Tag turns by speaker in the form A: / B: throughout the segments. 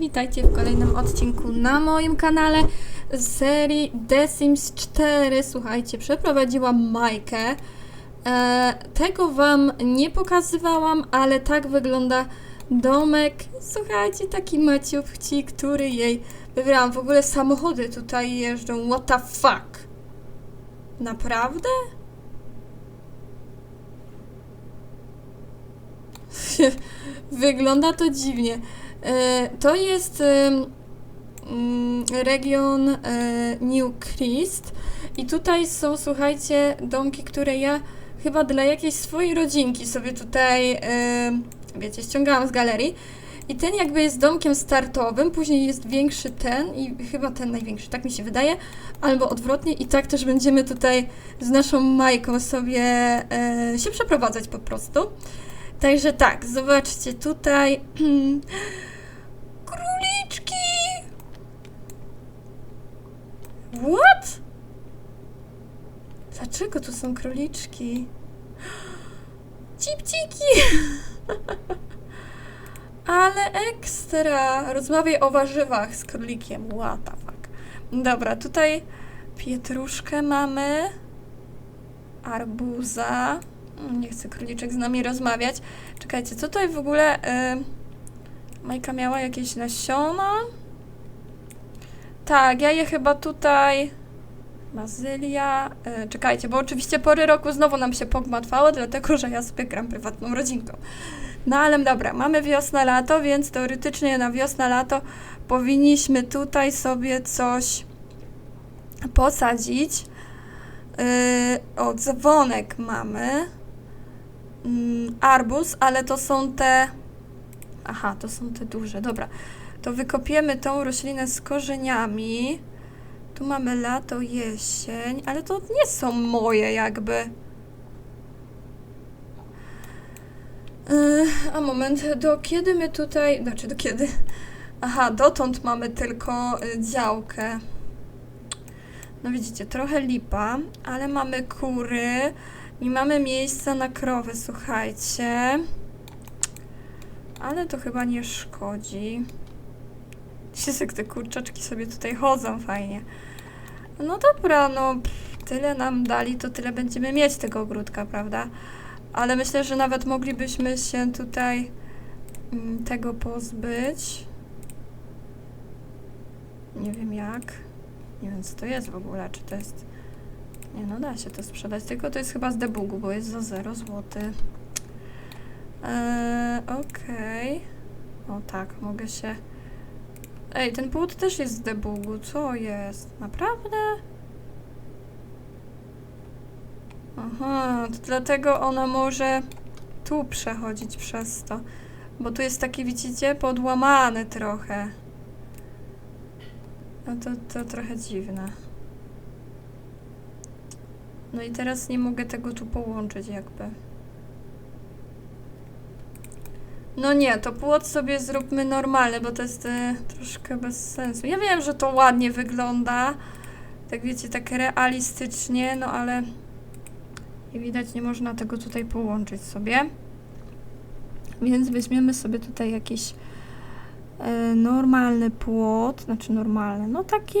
A: witajcie w kolejnym odcinku na moim kanale z serii The Sims 4. Słuchajcie, przeprowadziłam Majkę. E, tego Wam nie pokazywałam, ale tak wygląda domek. Słuchajcie, taki maciubci, który jej wybrałam. W ogóle samochody tutaj jeżdżą. What the fuck? Naprawdę? Wygląda to dziwnie. E, To jest mm, region e, New Christ i tutaj są, słuchajcie, domki, które ja chyba dla jakiejś swojej rodzinki sobie tutaj, wiecie, ściągałam z galerii. I ten jakby jest domkiem startowym, później jest większy ten i chyba ten największy, tak mi się wydaje, albo odwrotnie i tak też będziemy tutaj z naszą Majką sobie e, się przeprowadzać po prostu. Także tak, zobaczcie tutaj. Króliczki! What? Dlaczego tu są króliczki? Cipciki! Ale ekstra! Rozmawiaj o warzywach z królikiem. What the fuck. Dobra, tutaj pietruszkę mamy. Arbuza. Nie chce króliczek z nami rozmawiać. Czekajcie, co tutaj w ogóle... Y... Majka miała jakieś nasiona? Tak, ja je chyba tutaj... Bazylia... Y, czekajcie, bo oczywiście pory roku znowu nam się pogmatwały, dlatego, że ja sobie gram prywatną rodzinką. No ale dobra, mamy wiosna, lato, więc teoretycznie na wiosna, lato powinniśmy tutaj sobie coś posadzić. Yy, o, dzwonek mamy. Mm, arbuz, ale to są te... Aha, to są te duże, dobra. To wykopiemy tą roślinę z korzeniami. Tu mamy lato, jesień, ale to nie są moje jakby. A moment, do kiedy my tutaj... Znaczy, do kiedy? Aha, dotąd mamy tylko y, działkę. No widzicie, trochę lipa, ale mamy kury, nie mamy miejsca na krowy, słuchajcie. Ale to chyba nie szkodzi. Jak te kurczaczki sobie tutaj chodzą fajnie. No dobra, no tyle nam dali, to tyle będziemy mieć tego ogródka, prawda? Ale myślę, że nawet moglibyśmy się tutaj mm, tego pozbyć. Nie wiem jak. Nie wiem co to jest w ogóle, czy to jest... Nie no, da się to sprzedać, tylko to jest chyba z debugu, bo jest za 0 zł. Eee, okej. O tak, mogę się... Ej, ten płód też jest z debugu, co jest? Naprawdę? Aha, to dlatego ona może tu przechodzić przez to. Bo tu jest taki, widzicie, podłamany trochę. No to, to trochę dziwne. No i teraz nie mogę tego tu połączyć jakby. No nie, to płot sobie zróbmy normalny, bo to jest e, troszkę bez sensu. Ja wiem, że to ładnie wygląda. Tak wiecie, tak realistycznie, no ale... I widać, nie można tego tutaj połączyć sobie. Więc weźmiemy sobie tutaj jakiś e, normalny płot, znaczy normalny, no taki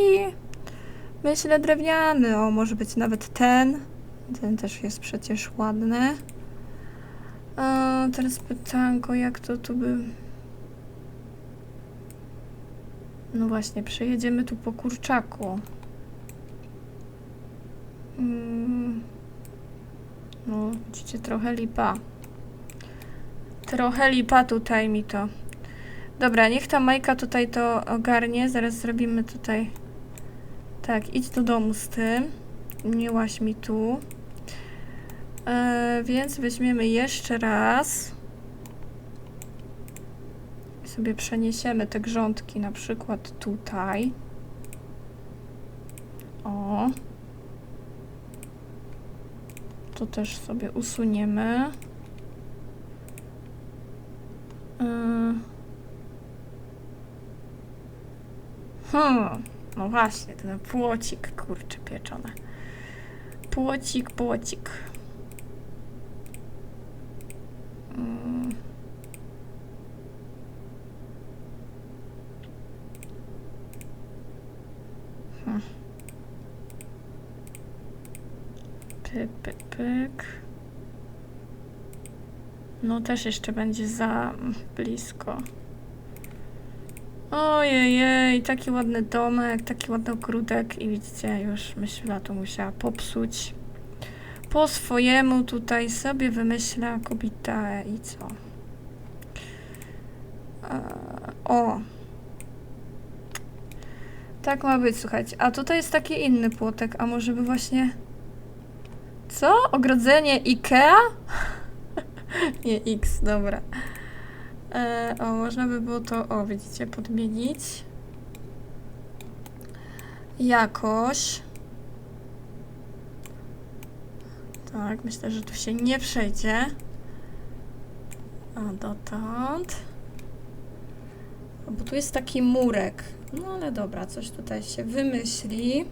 A: myślę drewniany, o może być nawet ten. Ten też jest przecież ładny. Teraz pytanko, jak to tu by... No właśnie, przejedziemy tu po kurczaku. Mm. No, widzicie, trochę lipa. Trochę lipa tutaj mi to. Dobra, niech ta Majka tutaj to ogarnie. Zaraz zrobimy tutaj... Tak, idź do domu z tym. Nie łaś mi tu. E, więc weźmiemy jeszcze raz. I sobie przeniesiemy te grządki na przykład tutaj. O. To też sobie usuniemy. E. Hmm, no właśnie, ten płocik, kurczę, pieczone. Płocik, płocik. No też jeszcze będzie za blisko. Ojej, taki ładny domek, taki ładny ogródek i widzicie, już myśla to musiała popsuć. Po swojemu tutaj sobie wymyśla kobieta i co? Eee, o! Tak ma być, słuchajcie. A tutaj jest taki inny płotek, a może by właśnie... Co? Ogrodzenie Ikea? Nie, X, dobra. E, o, można by było to, o, widzicie, podmienić. Jakoś. Tak, myślę, że tu się nie przejdzie. A dotąd. Bo tu jest taki murek. No ale dobra, coś tutaj się wymyśli.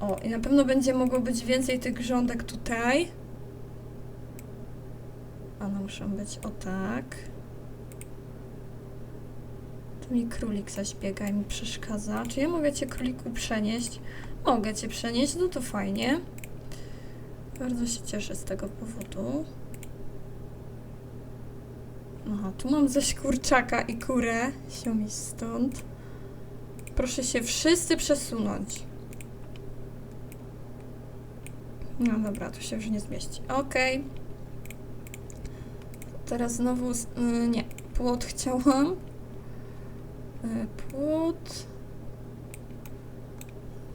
A: O, i na pewno będzie mogło być więcej tych grządek tutaj. One muszą być o tak. Tu mi królik zaś biega i mi przeszkadza. Czy ja mogę cię króliku przenieść? Mogę cię przenieść, no to fajnie. Bardzo się cieszę z tego powodu. Aha, tu mam zaś kurczaka i kurę. Się mi stąd. Proszę się wszyscy przesunąć. No dobra, tu się już nie zmieści. Okej. Teraz znowu. y, nie, płot chciałam. Y, płot.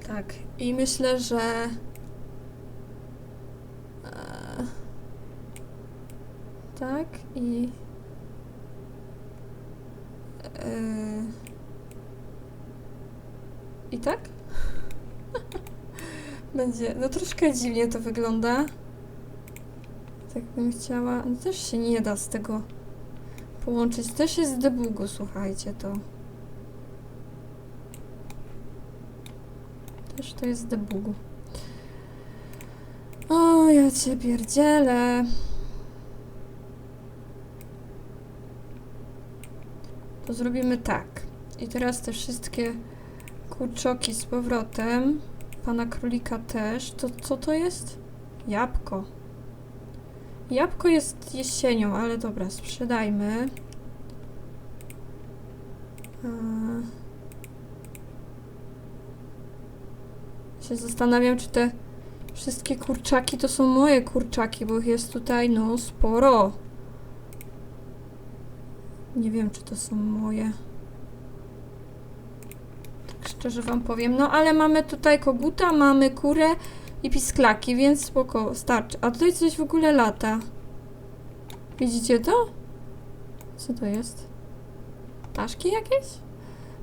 A: Tak, i myślę, że. e, tak, i. e, I tak? Będzie. No troszkę dziwnie to wygląda. Tak bym chciała. No też się nie da z tego połączyć. Też jest z debugu, słuchajcie to. Też to jest z debugu. O, ja cię pierdzielę. To zrobimy tak. I teraz te wszystkie kurczoki z powrotem. Pana królika też. To co to jest? Jabłko. Jabłko jest jesienią, ale dobra, sprzedajmy. Się zastanawiam, czy te wszystkie kurczaki to są moje kurczaki, bo ich jest tutaj, no, sporo. Nie wiem, czy to są moje. Tak szczerze wam powiem. No, ale mamy tutaj koguta, mamy kurę i pisklaki, więc spoko, starczy. A tutaj coś w ogóle lata. Widzicie to? Co to jest? Ptaszki jakieś?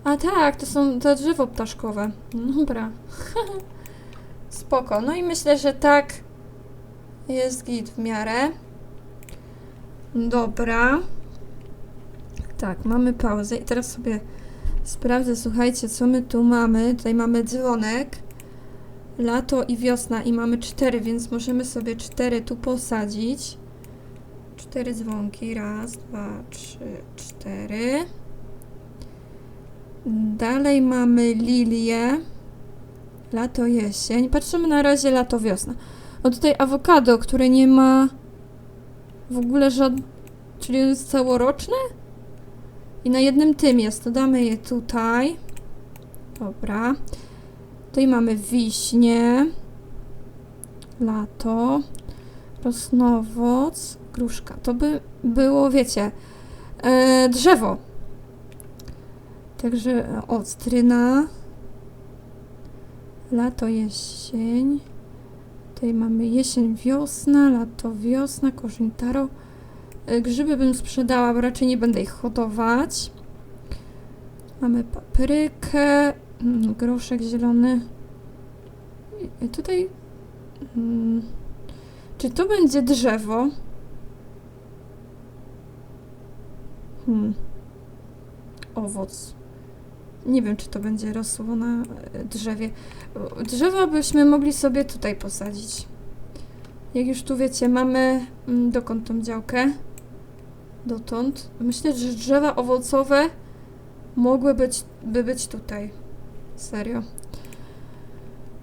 A: A tak, to są to drzewo ptaszkowe. Dobra. Spoko. No i myślę, że tak jest git w miarę. Dobra. Tak, mamy pauzę i teraz sobie sprawdzę, słuchajcie, co my tu mamy. Tutaj mamy dzwonek lato i wiosna i mamy cztery, więc możemy sobie cztery tu posadzić. Cztery dzwonki. Raz, dwa, trzy, cztery. Dalej mamy lilię. Lato, jesień. Patrzymy na razie lato, wiosna. O tutaj awokado, które nie ma w ogóle żadnego... Czyli jest całoroczny? I na jednym tym jest. To damy je tutaj. Dobra. Tutaj mamy wiśnie, lato, rosnowoc, gruszka. To by było, wiecie, e, drzewo. Także ostryna, lato, jesień. Tutaj mamy jesień, wiosna, lato, wiosna, korzeń taro. E, Grzyby bym sprzedała, bo raczej nie będę ich hodować. Mamy paprykę, groszek zielony. I- Tutaj. mm, Czy to będzie drzewo? Hmm. Owoc. Nie wiem, czy to będzie rosło na e, drzewie. Drzewa byśmy mogli sobie tutaj posadzić. Jak już tu wiecie, mamy. mm, Dokąd tą działkę? Dotąd. Myślę, że drzewa owocowe mogły być, by być tutaj. Serio.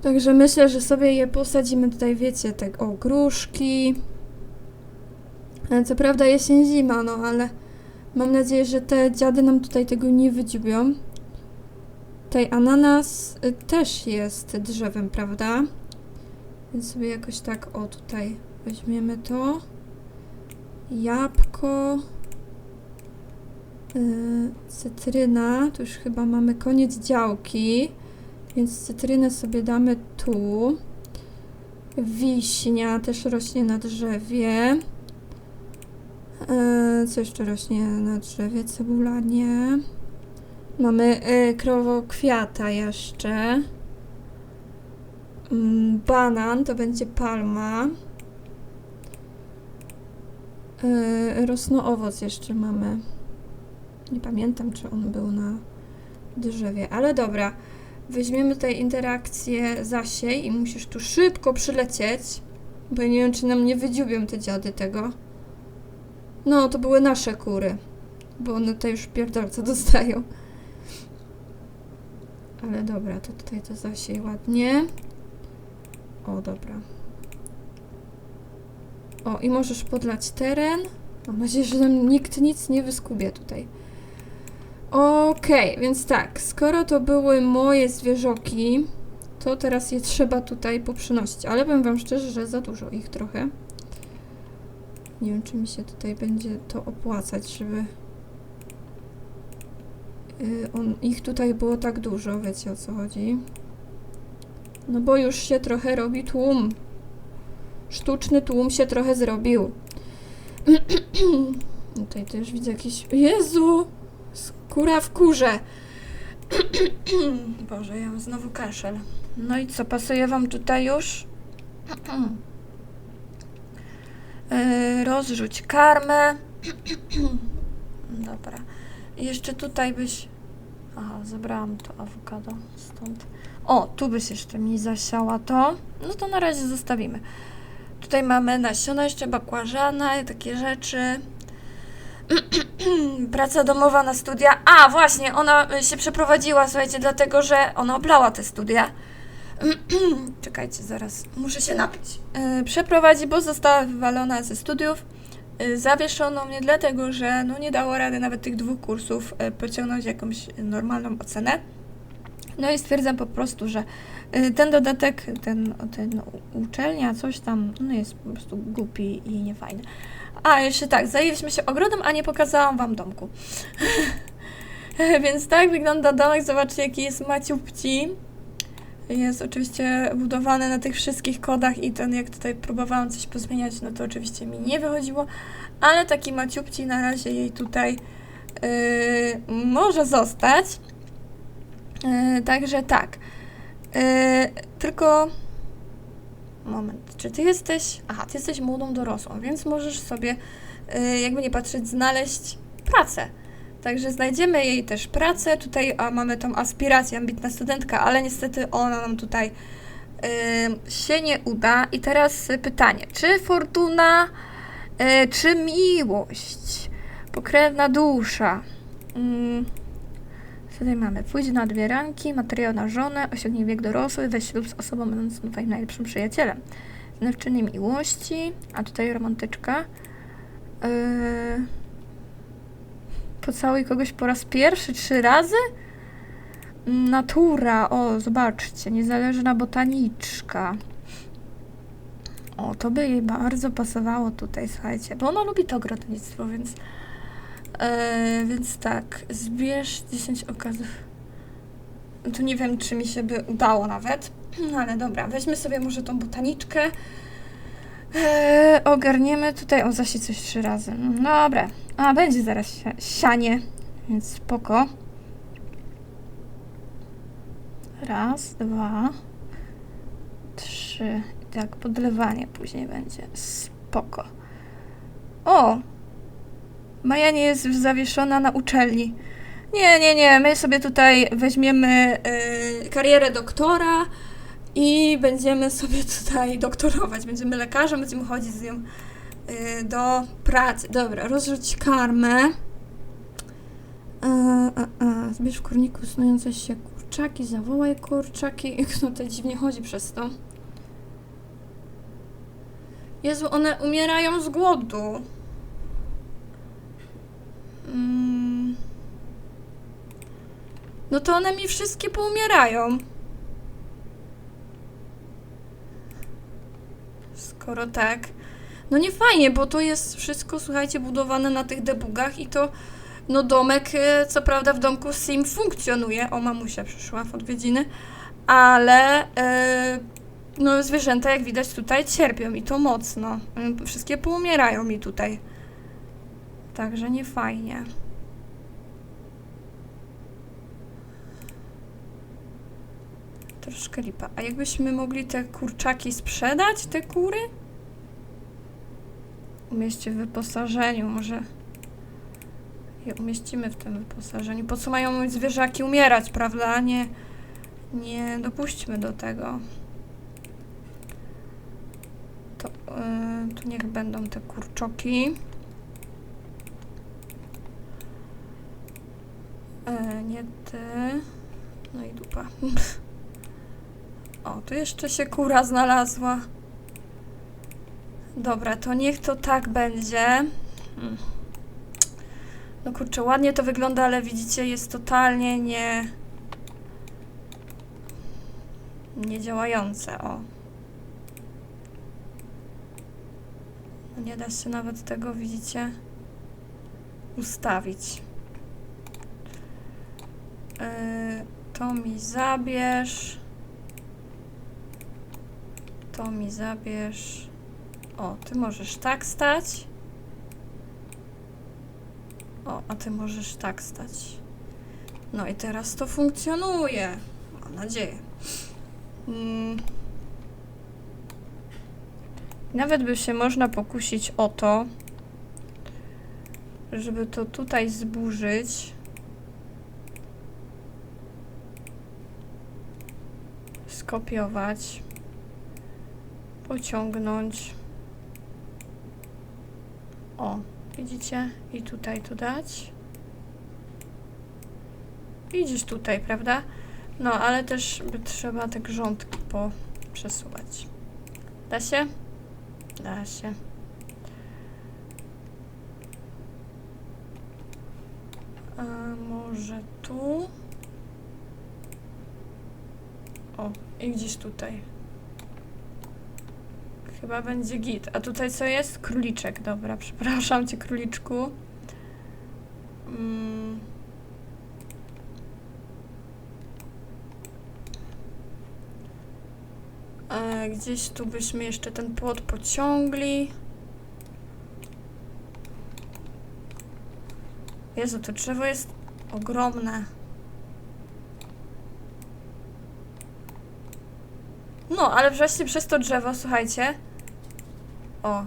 A: Także myślę, że sobie je posadzimy tutaj, wiecie, tak o gruszki. E, Co prawda jesień, zima, no ale mam nadzieję, że te dziady nam tutaj tego nie wydziubią. Tutaj ananas y, też jest drzewem, prawda? Więc sobie jakoś tak, o tutaj weźmiemy to. Jabłko. Yy, cytryna. Tu już chyba mamy koniec działki. Więc cytrynę sobie damy tu. Wiśnia też rośnie na drzewie. Yy, co jeszcze rośnie na drzewie? Cebula nie. Mamy y, krowokwiata jeszcze. Mm, banan to będzie palma. Y, rosnoowoc jeszcze mamy. Nie pamiętam, czy on był na drzewie, ale dobra. Weźmiemy tutaj interakcję zasiej i musisz tu szybko przylecieć, bo ja nie wiem, czy nam nie wydziubią te dziady tego. No, to były nasze kury, bo one tutaj już pierdolce dostają. Ale dobra, to tutaj to zasiej ładnie. O, dobra. O, i możesz podlać teren. Mam nadzieję, że nam nikt nic nie wyskubie tutaj. Okej, więc tak, skoro to były moje zwierzoki, to teraz je trzeba tutaj poprzynosić. Ale powiem wam szczerze, że za dużo ich trochę. Nie wiem, czy mi się tutaj będzie to opłacać, żeby Y, on, ich tutaj było tak dużo, wiecie o co chodzi. No bo już się trochę robi tłum. Sztuczny tłum się trochę zrobił. tutaj też widzę jakiś... Jezu! Skóra w kurze. Boże, ja mam znowu kaszel. No i co, pasuje wam tutaj już? Yy, rozrzuć karmę. Dobra. Jeszcze tutaj byś... Aha, zebrałam to awokado stąd. O, tu byś jeszcze mi zasiała to. No to na razie zostawimy. Tutaj mamy nasiona jeszcze bakłażana i takie rzeczy. Praca domowa na studia. A, właśnie, ona y, się przeprowadziła, słuchajcie, dlatego, że ona oblała te studia. Czekajcie, zaraz, muszę się napić. Yy, przeprowadzi, bo została wywalona ze studiów. Y, Zawieszono mnie dlatego, że no nie dało rady nawet tych dwóch kursów y, pociągnąć jakąś normalną ocenę. No i stwierdzam po prostu, że y, ten dodatek, ten, ten uczelnia, coś tam, no jest po prostu głupi i niefajny. A, jeszcze tak, zajęliśmy się ogrodem, a nie pokazałam wam domku. Więc tak wygląda domek, zobaczcie jaki jest maciupci. Jest oczywiście budowany na tych wszystkich kodach i ten, jak tutaj próbowałam coś pozmieniać, no to oczywiście mi nie wychodziło, ale taki maciupci na razie jej tutaj yy, może zostać. Yy, także tak. Yy, tylko moment, czy ty jesteś, aha, ty jesteś młodą dorosłą, więc możesz sobie, yy, jakby nie patrzeć, znaleźć pracę. Także znajdziemy jej też pracę. Tutaj a mamy tą aspirację, ambitna studentka, ale niestety ona nam tutaj y, się nie uda. I teraz pytanie, czy fortuna, y, czy miłość, pokrewna dusza? Co tutaj mamy, pójdź na dwie ranki, materiał na żonę, osiągnij wiek dorosły, weź ślub z osobą będącą twoim najlepszym przyjacielem. Znawczyni miłości, a tutaj romantyczka. Yy, Pocałuj kogoś po raz pierwszy, trzy razy? Natura, o, zobaczcie, niezależna botaniczka. O, to by jej bardzo pasowało tutaj, słuchajcie, bo ona lubi to ogrodnictwo, więc... e, więc tak, zbierz 10 okazów. Tu nie wiem, czy mi się by udało nawet, ale dobra, weźmy sobie może tą botaniczkę. E, ogarniemy tutaj, o, zasi coś trzy razy. Dobra, a będzie zaraz sia- sianie, więc spoko. Raz, dwa, trzy. Tak, podlewanie później będzie. Spoko. O! Maja nie jest zawieszona na uczelni. Nie, nie, nie. My sobie tutaj weźmiemy y, karierę doktora i będziemy sobie tutaj doktorować. Będziemy lekarzem, będziemy chodzić z nią y, do pracy. Dobra, rozrzuć karmę. A, a, a, zbierz w kurniku snujące się kurczaki, zawołaj kurczaki. Jak to dziwnie chodzi przez to. Jezu, one umierają z głodu. Mm. No to one mi wszystkie poumierają. Skoro tak. No nie fajnie, bo to jest wszystko, słuchajcie, budowane na tych debugach i to, no domek, e, co prawda w domku Sim funkcjonuje. O, mamusia przyszła w odwiedziny, ale e, no zwierzęta, jak widać tutaj, cierpią i to mocno. Mm, Wszystkie poumierają mi tutaj. Także nie fajnie. Troszkę lipa. A jakbyśmy mogli te kurczaki sprzedać, te kury? Umieście w wyposażeniu, może je umieścimy w tym wyposażeniu. Po co mają zwierzaki umierać, prawda? Nie, nie dopuśćmy do tego. To yy, tu niech będą te kurczoki. E, nie ty. No i dupa. O, tu jeszcze się kura znalazła. Dobra, to niech to tak będzie. Hmm. No kurczę, ładnie to wygląda, ale widzicie, jest totalnie nie... niedziałające, o. No Nie da się nawet tego, widzicie, ustawić. Yy, to mi zabierz. To mi zabierz. O, ty możesz tak stać. O, a ty możesz tak stać. No i teraz to funkcjonuje. Mam nadzieję. Mm. Nawet by się można pokusić o to, żeby to tutaj zburzyć. Skopiować. Pociągnąć. O, widzicie? I tutaj to dać. Gdzieś tutaj, prawda? No, ale też by trzeba te grządki poprzesuwać. Da się? Da się. A może tu? O, i gdzieś tutaj. Chyba będzie git. A tutaj co jest? Króliczek. Dobra, przepraszam cię, króliczku. Mm. E, gdzieś tu byśmy jeszcze ten płot pociągli. Jezu, to drzewo jest ogromne. No, ale właśnie przez to drzewo, słuchajcie. O.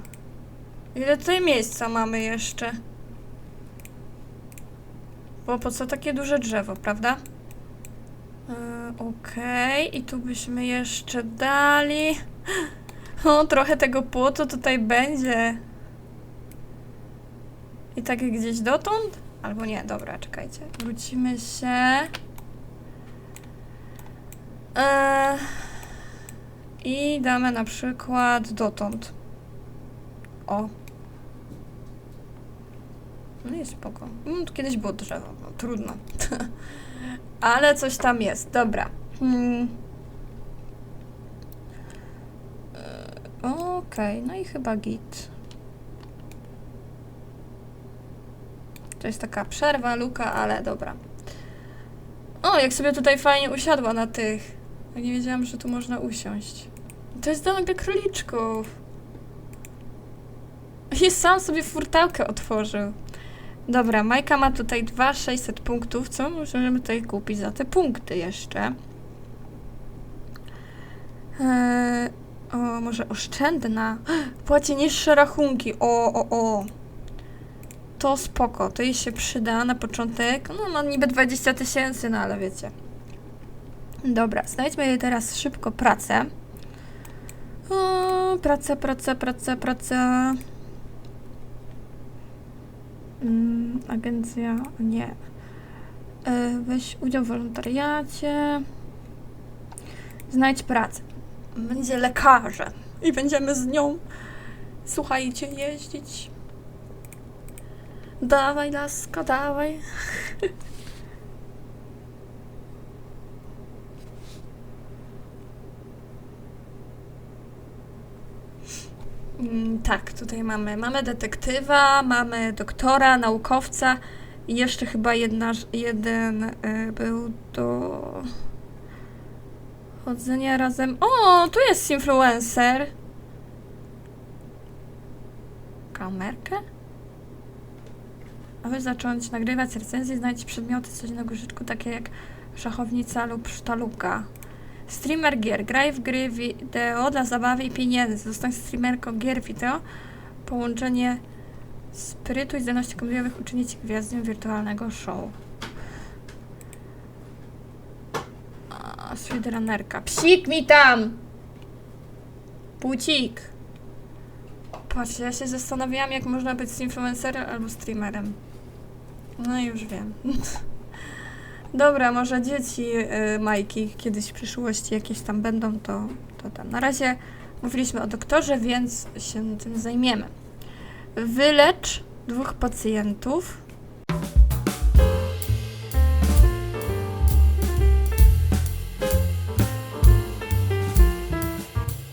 A: Ile tutaj miejsca mamy jeszcze? Bo po co takie duże drzewo, prawda? Yy, Okej, i tu byśmy jeszcze dali. O, trochę tego płotu tutaj będzie. I tak gdzieś dotąd? Albo nie, dobra, czekajcie. Wrócimy się. Eee, I damy na przykład dotąd. O. No i spoko. Tu kiedyś było drzewo, no trudno. Ale coś tam jest, dobra. Hmm. E, Okej, no i chyba git. To jest taka przerwa, luka, ale dobra. O, jak sobie tutaj fajnie usiadła na tych. Nie wiedziałam, że tu można usiąść. To jest domek dla króliczków. I sam sobie furtałkę otworzył. Dobra, Majka ma tutaj 2600 punktów. Co możemy tutaj kupić za te punkty jeszcze? Eee, o, może oszczędna. Płaci niższe rachunki. O, o, o. To spoko, to jej się przyda na początek. No, ma niby 20 tysięcy, no ale wiecie. Dobra, znajdźmy jej teraz szybko pracę. O, praca, praca, praca, praca. Mm, agencja, nie. E, Weź udział w wolontariacie. Znajdź pracę. Będzie lekarzem. I będziemy z nią, słuchajcie, jeździć. Dawaj, laska, dawaj. Mm, Tak, tutaj mamy, mamy detektywa, mamy doktora, naukowca i jeszcze chyba jedna, jeden y, był do chodzenia razem. O, tu jest influencer. Kamerkę? Aby zacząć nagrywać recenzje, znajdź przedmioty codziennego użytku, takie jak szachownica lub sztaluga. Streamer gier. Graj w gry wideo dla zabawy i pieniędzy. Zostań streamerką gier wideo. Połączenie sprytu i zdolności komediowych uczyni cię gwiazdą wirtualnego show. Speedrunnerka. Psik mi tam! Pucik! Patrzcie, ja się zastanawiałam, jak można być influencerem albo streamerem. No i już wiem. Dobra, może dzieci y, Majki kiedyś w przyszłości jakieś tam będą, to, to tam. Na razie mówiliśmy o doktorze, więc się tym zajmiemy. Wylecz dwóch pacjentów.